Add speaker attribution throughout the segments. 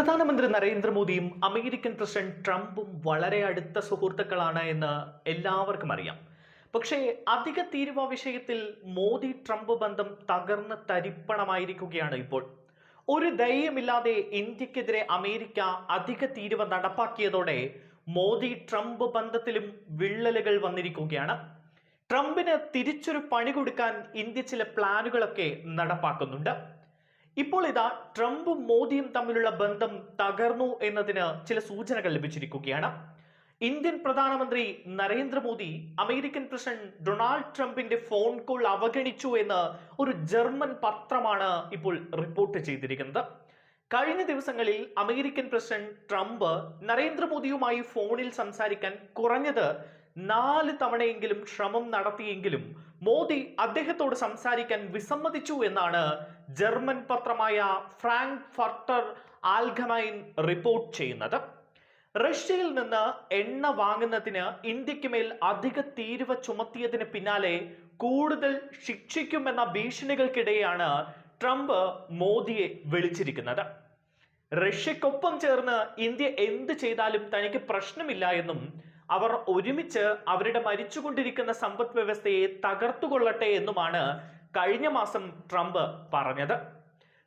Speaker 1: പ്രധാനമന്ത്രി നരേന്ദ്രമോദിയും American president ട്രംപും വളരെ അടുത്ത സുഹൃത്തുക്കളാണ് എന്ന് എല്ലാവർക്കും അറിയാം. പക്ഷേ അധിക തീരുവ വിഷയത്തിൽ മോദി ട്രംപ് ബന്ധം തകർന്ന് തരിപ്പണമായിരിക്കുകയാണ് ഇപ്പോൾ. ഒരു ദയമില്ലാതെ ഇന്ത്യക്കെതിരെ അമേരിക്ക അധിക തീരുവ നടപ്പാക്കിയതോടെ മോദി ട്രംപ് ബന്ധത്തിലും വിള്ളലുകൾ വന്നിരിക്കുകയാണ്. ട്രംപിന് തിരിച്ചൊരു പണി കൊടുക്കാൻ ഇന്ത്യ ചില പ്ലാനുകളൊക്കെ നടപ്പാക്കുന്നുണ്ട്. ഇപ്പോൾ ഇതാ ട്രംപും മോദിയും തമ്മിലുള്ള ബന്ധം തകർന്നു എന്നതിന് ചില സൂചനകൾ ലഭിച്ചിരിക്കുകയാണ്. ഇന്ത്യൻ പ്രധാനമന്ത്രി നരേന്ദ്രമോദി അമേരിക്കൻ പ്രസിഡന്റ് ഡൊണാൾഡ് ട്രംപിന്റെ ഫോൺ കോൾ അവഗണിച്ചു എന്ന് ഒരു ജർമ്മൻ പത്രമാണ് ഇപ്പോൾ റിപ്പോർട്ട് ചെയ്തിരിക്കുന്നത്. കഴിഞ്ഞ ദിവസങ്ങളിൽ അമേരിക്കൻ പ്രസിഡന്റ് ട്രംപ് നരേന്ദ്രമോദിയുമായി ഫോണിൽ സംസാരിക്കാൻ കുറഞ്ഞത് നാല് തവണയെങ്കിലും ശ്രമം നടത്തിയെങ്കിലും മോദി അദ്ദേഹത്തോട് സംസാരിക്കാൻ വിസമ്മതിച്ചു എന്നാണ് ജർമ്മൻ പത്രമായ ഫ്രാങ്ക് ഫർട്ടർ ആൽഗമൈൻ റിപ്പോർട്ട് ചെയ്യുന്നത്. റഷ്യയിൽ നിന്ന് എണ്ണ വാങ്ങുന്നതിന് ഇന്ത്യയ്ക്ക് മേൽ അധിക തീരുവ ചുമത്തിയതിന് പിന്നാലെ കൂടുതൽ ശിക്ഷിക്കുമെന്ന ഭീഷണികൾക്കിടെയാണ് ട്രംപ് മോദിയെ വിളിച്ചിരിക്കുന്നത്. റഷ്യക്കൊപ്പം ചേർന്ന് ഇന്ത്യ എന്ത് ചെയ്താലും തനിക്ക് പ്രശ്നമില്ല എന്നും അവർ ഒരുമിച്ച് അവരുടെ മരിച്ചുകൊണ്ടിരിക്കുന്ന സമ്പദ് വ്യവസ്ഥയെ തകർത്തുകൊള്ളട്ടെ എന്നുമാണ് കഴിഞ്ഞ മാസം ട്രംപ് പറഞ്ഞത്.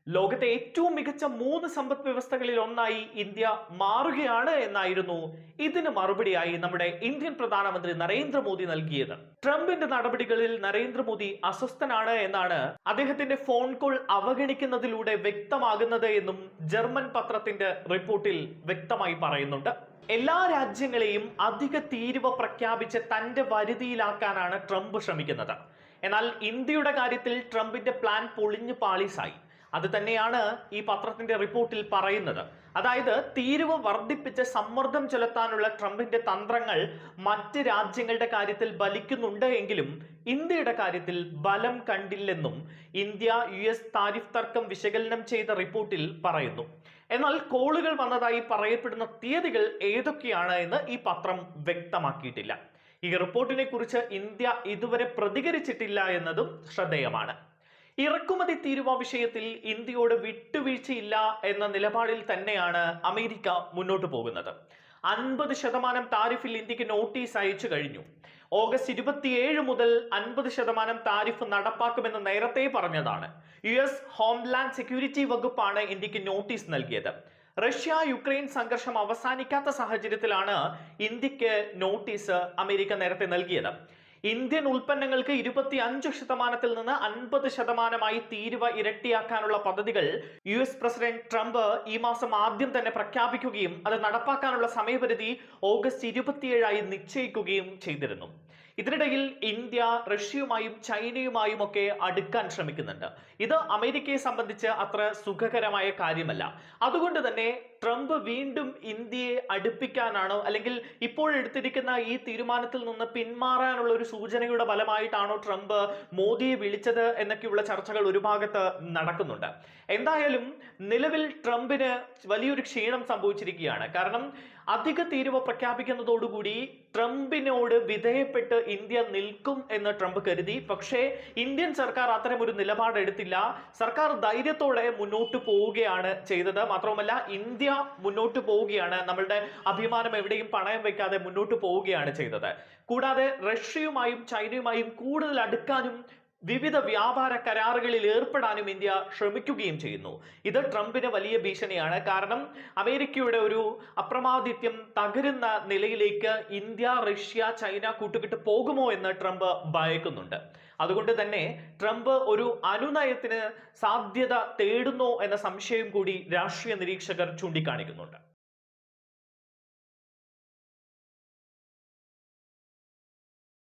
Speaker 1: ലോകത്തെ ഏറ്റവും മികച്ച മൂന്ന് സമ്പദ് വ്യവസ്ഥകളിൽ ഒന്നായി ഇന്ത്യ മാറുകയാണ് എന്നായിരുന്നു ഇതിന് മറുപടിയായി നമ്മുടെ ഇന്ത്യൻ പ്രധാനമന്ത്രി നരേന്ദ്രമോദി നൽകിയത്. ട്രംപിന്റെ നടപടികളിൽ നരേന്ദ്രമോദി അസ്വസ്ഥനാണ് എന്നാണ് അദ്ദേഹത്തിന്റെ ഫോൺ കോൾ അവഗണിക്കുന്നതിലൂടെ വ്യക്തമാകുന്നത് എന്നും ജർമ്മൻ പത്രത്തിന്റെ റിപ്പോർട്ടിൽ വ്യക്തമായി പറയുന്നുണ്ട്. എല്ലാ രാജ്യങ്ങളെയും അധിക തീരുവ പ്രഖ്യാപിച്ച് തന്റെ വരുതിയിലാക്കാനാണ് ട്രംപ് ശ്രമിക്കുന്നത്. എന്നാൽ ഇന്ത്യയുടെ കാര്യത്തിൽ ട്രംപിന്റെ പ്ലാൻ പൊളിഞ്ഞു പാളീസായി. അത് തന്നെയാണ് ഈ പത്രത്തിന്റെ റിപ്പോർട്ടിൽ പറയുന്നത്. അതായത് തീരുവ വർദ്ധിപ്പിച്ച് സമ്മർദ്ദം ചെലുത്താനുള്ള ട്രംപിന്റെ തന്ത്രങ്ങൾ മറ്റ് രാജ്യങ്ങളുടെ കാര്യത്തിൽ ബലിക്കുന്നുണ്ട് എങ്കിലും ഇന്ത്യയുടെ കാര്യത്തിൽ ബലം കണ്ടില്ലെന്നും ഇന്ത്യ യു എസ് താരിഫ് തർക്കം വിശകലനം ചെയ്ത റിപ്പോർട്ടിൽ പറയുന്നു. എന്നാൽ കോളുകൾ വന്നതായി പറയപ്പെടുന്ന തീയതികൾ ഏതൊക്കെയാണ് എന്ന് ഈ പത്രം വ്യക്തമാക്കിയിട്ടില്ല. ഈ റിപ്പോർട്ടിനെ കുറിച്ച് ഇന്ത്യ ഇതുവരെ പ്രതികരിച്ചിട്ടില്ല എന്നതും ശ്രദ്ധേയമാണ്. ഇറക്കുമതി തീരുവ വിഷയത്തിൽ ഇന്ത്യയോട് വിട്ടുവീഴ്ചയില്ല എന്ന നിലപാടിൽ തന്നെയാണ് അമേരിക്ക മുന്നോട്ട് പോകുന്നത്. അൻപത് ശതമാനം താരിഫിൽ ഇന്ത്യയ്ക്ക് നോട്ടീസ് അയച്ചു കഴിഞ്ഞു. ഓഗസ്റ്റ് ഇരുപത്തിയേഴ് മുതൽ അൻപത് ശതമാനം താരിഫ് നടപ്പാക്കുമെന്ന് നേരത്തെ പറഞ്ഞതാണ്. യു എസ് ഹോംലാൻഡ് സെക്യൂരിറ്റി വകുപ്പാണ് ഇന്ത്യയ്ക്ക് നോട്ടീസ് നൽകിയത്. റഷ്യ യുക്രൈൻ സംഘർഷം അവസാനിക്കാത്ത സാഹചര്യത്തിലാണ് ഇന്ത്യയ്ക്ക് നോട്ടീസ് അമേരിക്ക നേരത്തെ നൽകിയത്. ഇന്ത്യൻ ഉൽപ്പന്നങ്ങൾക്ക് ഇരുപത്തി അഞ്ച് ശതമാനത്തിൽ നിന്ന് അൻപത് ശതമാനമായി തീരുവ ഇരട്ടിയാക്കാനുള്ള പദ്ധതികൾ യു എസ് പ്രസിഡന്റ് ട്രംപ് ഈ മാസം ആദ്യം തന്നെ പ്രഖ്യാപിക്കുകയും അത് നടപ്പാക്കാനുള്ള സമയപരിധി ഓഗസ്റ്റ് ഇരുപത്തിയേഴായി നിശ്ചയിക്കുകയും ചെയ്തിരുന്നു. ഇതിനിടയിൽ ഇന്ത്യ റഷ്യയുമായും ചൈനയുമായും ഒക്കെ അടുക്കാൻ ശ്രമിക്കുന്നുണ്ട്. ഇത് അമേരിക്കയെ സംബന്ധിച്ച് അത്ര സുഖകരമായ കാര്യമല്ല. അതുകൊണ്ട് തന്നെ ട്രംപ് വീണ്ടും ഇന്ത്യയെ അടുപ്പിക്കാനാണോ അല്ലെങ്കിൽ ഇപ്പോൾ എടുത്തിരിക്കുന്ന ഈ തീരുമാനത്തിൽ നിന്ന് പിന്മാറാനുള്ള ഒരു സൂചനയുടെ ഫലമായിട്ടാണോ ട്രംപ് മോദിയെ വിളിച്ചത് എന്നൊക്കെയുള്ള ചർച്ചകൾ ഒരു ഭാഗത്ത് നടക്കുന്നുണ്ട്. എന്തായാലും നിലവിൽ ട്രംപിന് വലിയൊരു ക്ഷീണം സംഭവിച്ചിരിക്കുകയാണ്. കാരണം അധിക തീരുവ പ്രഖ്യാപിക്കുന്നതോടുകൂടി ട്രംപിനോട് വിധേയപ്പെട്ട് ഇന്ത്യ നിൽക്കും എന്ന് ട്രംപ് കരുതി. പക്ഷേ ഇന്ത്യൻ സർക്കാർ അത്തരം ഒരു നിലപാടെടുത്തില്ല. സർക്കാർ ധൈര്യത്തോടെ മുന്നോട്ട് പോവുകയാണ് ചെയ്തത്. മാത്രവുമല്ല മുന്നോട്ട് പോവുകയാണ്. നമ്മളുടെ അഭിമാനം എവിടെയും പണയം വെക്കാതെ മുന്നോട്ട് പോവുകയാണ് ചെയ്തത്. കൂടാതെ റഷ്യയുമായും ചൈനയുമായും കൂടുതൽ അടുക്കാനും വിവിധ വ്യാപാര കരാറുകളിൽ ഏർപ്പെടാനും ഇന്ത്യ ശ്രമിക്കുകയും ചെയ്യുന്നു. ഇത് ട്രംപിന് വലിയ ഭീഷണിയാണ്. കാരണം അമേരിക്കയുടെ ഒരു അപ്രമാദിത്യം തകരുന്ന നിലയിലേക്ക് ഇന്ത്യ റഷ്യ ചൈന കൂട്ടുകെട്ട് പോകുമോ എന്ന് ട്രംപ് ഭയക്കുന്നുണ്ട്. അതുകൊണ്ട് തന്നെ ട്രംപ് ഒരു അനുനയത്തിന് സാധ്യത തേടുന്നു എന്ന സംശയം കൂടി രാഷ്ട്രീയ നിരീക്ഷകർ ചൂണ്ടിക്കാണിക്കുന്നുണ്ട്.